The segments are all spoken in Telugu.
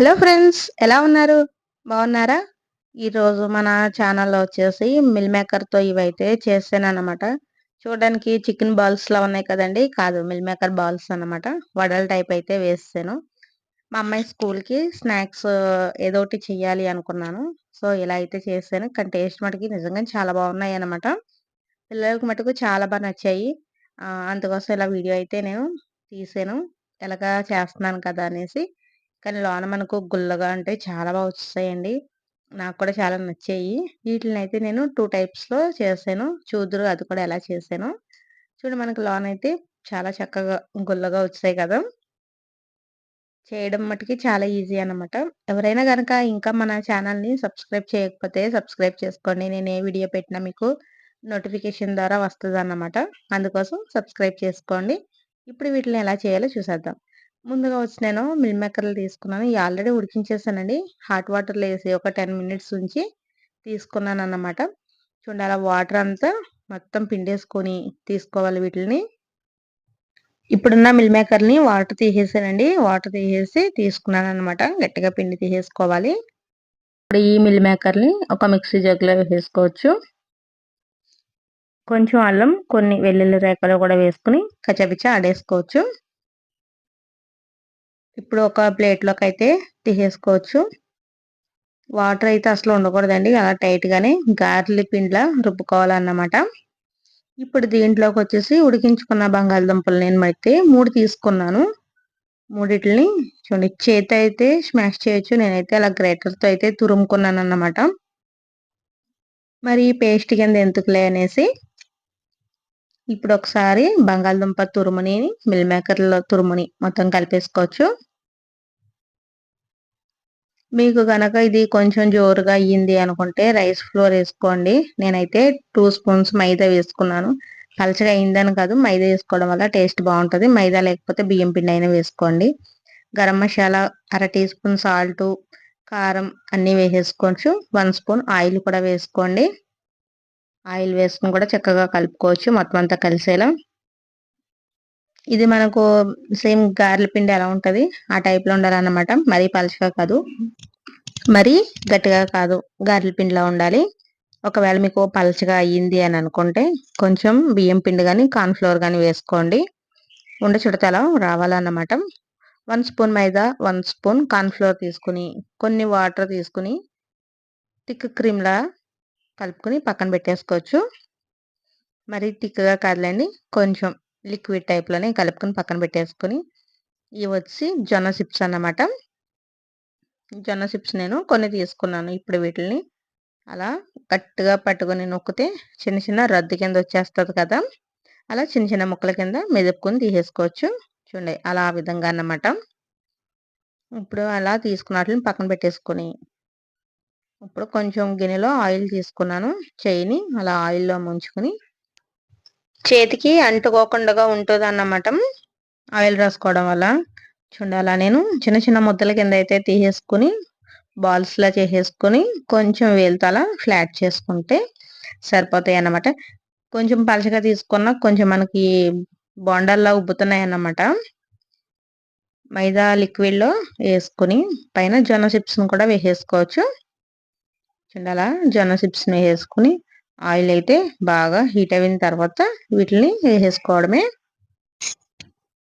హలో ఫ్రెండ్స్ ఎలా ఉన్నారు? బాగున్నారా? ఈరోజు మన ఛానల్లో వచ్చేసి మిల్ మేకర్తో ఇవైతే చేసానమాట చూడడానికి చికెన్ బాల్స్ లా ఉన్నాయి కదండి. కాదు మిల్ మేకర్ బాల్స్ అనమాట వడల టైప్ అయితే వేసాను మా అమ్మాయి స్కూల్కి స్నాక్స్ ఏదో ఒకటి చెయ్యాలి అనుకున్నాను. సో ఇలా అయితే చేశాను కానీ టేస్ట్ మటుకి నిజంగా చాలా బాగున్నాయి అనమాట పిల్లలకు మటుకు చాలా బాగా నచ్చాయి. అందుకోసం ఇలా వీడియో అయితే నేను తీసాను. ఎలాగా చేస్తున్నాను కదా అనేసి. కానీ లోన మనకు గుల్లగా ఉంటే చాలా బాగా వచ్చాయండి నాకు కూడా చాలా నచ్చాయి. వీటిని అయితే నేను టూ టైప్స్లో చేశాను. చూదురు అది కూడా ఎలా చేశాను. చూడు మనకు లోన్ అయితే చాలా చక్కగా గుల్లగా వచ్చాయి కదా. చేయడం మటుకి చాలా ఈజీ అనమాట ఎవరైనా కనుక ఇంకా మన ఛానల్ని సబ్స్క్రైబ్ చేయకపోతే సబ్స్క్రైబ్ చేసుకోండి. నేను ఏ వీడియో పెట్టినా మీకు నోటిఫికేషన్ ద్వారా వస్తుంది అన్నమాట అందుకోసం సబ్స్క్రైబ్ చేసుకోండి. ఇప్పుడు వీటిని ఎలా చేయాలో చూసేద్దాం. ముందుగా వచ్చి నేను మిల్ మేకర్లు తీసుకున్నాను. ఇవి ఆల్రెడీ ఉడికించేసానండి. హాట్ వాటర్లో వేసి ఒక టెన్ మినిట్స్ ఉంచి తీసుకున్నాను అన్నమాట చూడండి అలా వాటర్ అంతా మొత్తం పిండేసుకొని తీసుకోవాలి వీటిని ఇప్పుడున్న మిల్ మేకర్ని వాటర్ తీసేసానండి. వాటర్ తీసేసి తీసుకున్నాను అనమాట గట్టిగా పిండి తీసేసుకోవాలి. ఇప్పుడు ఈ మిల్ మేకర్ని ఒక మిక్సీ జగ్లో వేసుకోవచ్చు. కొంచెం అల్లం కొన్ని వెల్లుల్లి రేఖలు కూడా వేసుకుని కచ్చపిచ్చ ఆడేసుకోవచ్చు. ఇప్పుడు ఒక ప్లేట్లోకి అయితే తీసేసుకోవచ్చు. వాటర్ అయితే అసలు ఉండకూడదండి అలా టైట్గానే గార్లి పిండిలా రుబ్బుకోవాలన్నమాట. ఇప్పుడు దీంట్లోకి వచ్చేసి ఉడికించుకున్న బంగాళదుంపలు నేను అయితే మూడు తీసుకున్నాను. మూడిటిని చూడండి చేతి అయితే స్మాష్ చేయొచ్చు నేనైతే అలా గ్రేటర్తో అయితే తురుముకున్నాను అన్నమాట మరి పేస్ట్ కింద ఎందుకులే అనేసి ఇప్పుడు ఒకసారి బంగాళదుంప తురుముని మిల్ మేకర్లో తురుముని మొత్తం కలిపేసుకోవచ్చు. మీకు కనుక ఇది కొంచెం జోరుగా అయ్యింది అనుకుంటే రైస్ ఫ్లోర్ వేసుకోండి. నేనైతే టూ స్పూన్స్ మైదా వేసుకున్నాను. పలచగా అయిందని కాదు మైదా వేసుకోవడం వల్ల టేస్ట్ బాగుంటుంది. మైదా లేకపోతే బియ్యం పిండి అయినా వేసుకోండి. గరం మసాలా అర టీ స్పూన్ సాల్ట్ కారం అన్నీ వేసేసుకోవచ్చు. వన్ స్పూన్ ఆయిల్ కూడా వేసుకోండి. ఆయిల్ వేసుకుని కూడా చక్కగా కలుపుకోవచ్చు. మొత్తం అంతా కలిసేలా ఇది మనకు సేమ్ గార్ల పిండి ఎలా ఉంటది? ఆ టైప్లో ఉండాలన్నమాట. మరీ పలుచగా కాదు. మరీ గట్టిగా కాదు. గార్ల పిండిలా ఉండాలి. ఒకవేళ మీకు పలచగా అయ్యింది అని అనుకుంటే కొంచెం బియ్యం పిండి కానీ కార్న్ఫ్లోర్ కానీ వేసుకోండి. ఉండ చుడతలా రావాలన్నమాట. One spoon maida one spoon cornflour తీసుకుని కొన్ని వాటర్ తీసుకుని థిక్ క్రీమ్లా కలుపుకొని పక్కన పెట్టేసుకోవచ్చు. మరి థిక్గా కాదులేండి కొంచెం. లిక్విడ్ టైప్లోనే కలుపుకొని పక్కన పెట్టేసుకొని ఇవి వచ్చి జొన్న సిప్స్ అన్నమాట. జొన్న సిప్స్ నేను కొన్ని తీసుకున్నాను ఇప్పుడు వీటిని అలా గట్టిగా పట్టుకొని నొక్కితే చిన్న చిన్న రద్దు కింద వచ్చేస్తుంది కదా! అలా చిన్న చిన్న ముక్కల కింద మెదుపుకొని తీసేసుకోవచ్చు. చూడండి అలా ఆ విధంగా అన్నమాట. ఇప్పుడు అలా తీసుకున్నట్లని పక్కన పెట్టేసుకొని ఇప్పుడు కొంచెం గిన్నెలో ఆయిల్ తీసుకున్నాను. చేయిని అలా ఆయిల్లో ముంచుకొని చేతికి అంటుకోకుండా ఉంటుంది అన్నమాట ఆయిల్ రాసుకోవడం వల్ల. చూడాలా నేను చిన్న చిన్న ముద్దల కింద అయితే తీసేసుకుని బాల్స్లా చేసేసుకొని కొంచెం వేలుతల ఫ్లాట్ చేసుకుంటే సరిపోతాయి అన్నమాట. కొంచెం పలచగా తీసుకున్న కొంచెం మనకి బొండల్లా ఉబ్బుతున్నాయి అన్నమాట మైదా లిక్విడ్లో వేసుకుని పైన జొన్న చిప్స్ని కూడా వేసేసుకోవచ్చు. చూడాలా జొన్న చిప్స్ని వేసుకుని ఆయిల్ అయితే బాగా హీట్ అయిన తర్వాత వీటిని వేసేసుకోవడమే.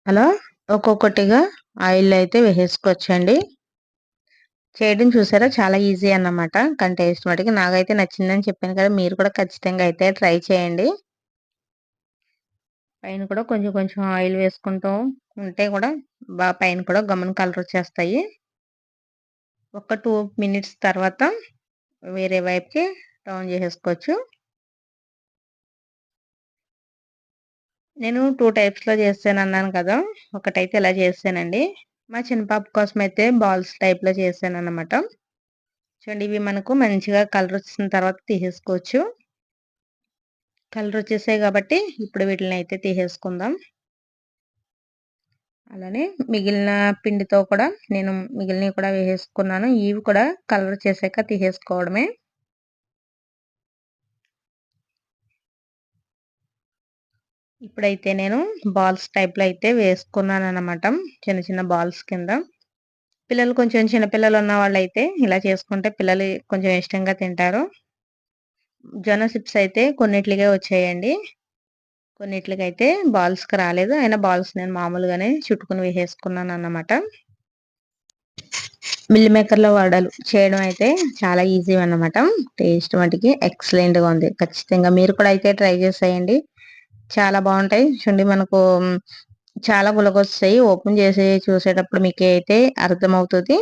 అలా ఒక్కొక్కటిగా ఆయిల్ అయితే వేసేసుకోవచ్చండి. చేయడం చూసారా? చాలా ఈజీ అన్నమాట. కానీ టేస్ట్ మటుకి నాకైతే నచ్చిందని చెప్పాను కదా మీరు కూడా ఖచ్చితంగా అయితే ట్రై చేయండి. పైన కూడా కొంచెం కొంచెం ఆయిల్ వేసుకుంటూ ఉంటే కూడా బాగా పైన కూడా గమన కలర్ వచ్చేస్తాయి. ఒక టూ మినిట్స్ తర్వాత వేరే వైపుకి టర్న్ చేసేసుకోవచ్చు. నేను టూ టైప్స్లో చేస్తాను అన్నాను కదా. ఒకటైతే ఇలా చేస్తానండి. మా చిన్నపాప కోసం అయితే బాల్స్ టైప్లో చేశాను అనమాట చూడండి ఇవి మనకు మంచిగా కలర్ వచ్చిన తర్వాత తీసేసుకోవచ్చు. కలర్ వచ్చేసాయి కాబట్టి ఇప్పుడు వీటిని అయితే తీసేసుకుందాం. అలానే మిగిలిన పిండితో కూడా నేను మిగిలినవి కూడా వేసేసుకున్నాను. ఇవి కూడా కలర్ చేసాక తీసేసుకోవడమే. ఇప్పుడైతే నేను బాల్స్ టైప్లో అయితే వేసుకున్నాను అనమాట చిన్న చిన్న బాల్స్ కింద. పిల్లలు కొంచెం చిన్న పిల్లలు ఉన్న వాళ్ళైతే ఇలా చేసుకుంటే పిల్లలు కొంచెం ఇష్టంగా తింటారు. జొన్న చిప్స్ అయితే కొన్నిట్లుగా వచ్చాయండి. కొన్నిట్లకైతే బాల్స్కి రాలేదు. అయినా బాల్స్ నేను మామూలుగానే చుట్టుకుని వేసేసుకున్నాను అన్నమాట మిల్ మేకర్లో వడలు చేయడం అయితే చాలా ఈజీ అన్నమాట టేస్ట్ మటుకి ఎక్సలెంట్గా ఉంది. ఖచ్చితంగా మీరు కూడా అయితే ట్రై చేసేయండి. చాలా బాగుంటాయి. చూడండి మనకు చాలా గులకొస్తాయి ఓపెన్ చేసి చూసేటప్పుడు మీకు అయితే అర్థమవుతుంది.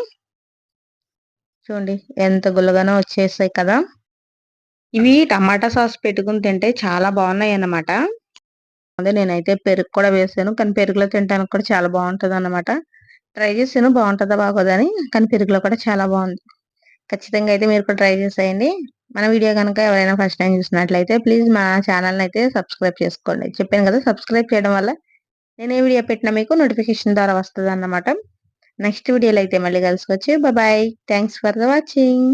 చూడండి ఎంత గుల్లగానో వచ్చేస్తాయి కదా. ఇవి టమాటా సాస్ పెట్టుకుని తింటే చాలా బాగున్నాయి అన్నమాట అదే నేనైతే పెరుగు కూడా వేసాను. కానీ పెరుగులో తినడానికి కూడా చాలా బాగుంటుంది అన్నమాట ట్రై చేసాను బాగుంటుందా బాగోదని కానీ పెరుగులో కూడా చాలా బాగుంది. ఖచ్చితంగా అయితే మీరు కూడా ట్రై చేసేయండి. మన వీడియో కనుక ఎవరైనా ఫస్ట్ టైం చూసినట్లయితే ప్లీజ్ మా ఛానల్ని అయితే సబ్స్క్రైబ్ చేసుకోండి. చెప్పాను కదా సబ్స్క్రైబ్ చేయడం వల్ల నేను ఏ వీడియో పెట్టినా మీకు నోటిఫికేషన్ ద్వారా వస్తుంది అన్నమాట నెక్స్ట్ వీడియోలో అయితే మళ్ళీ కలుసుకోవచ్చు bye thanks for the watching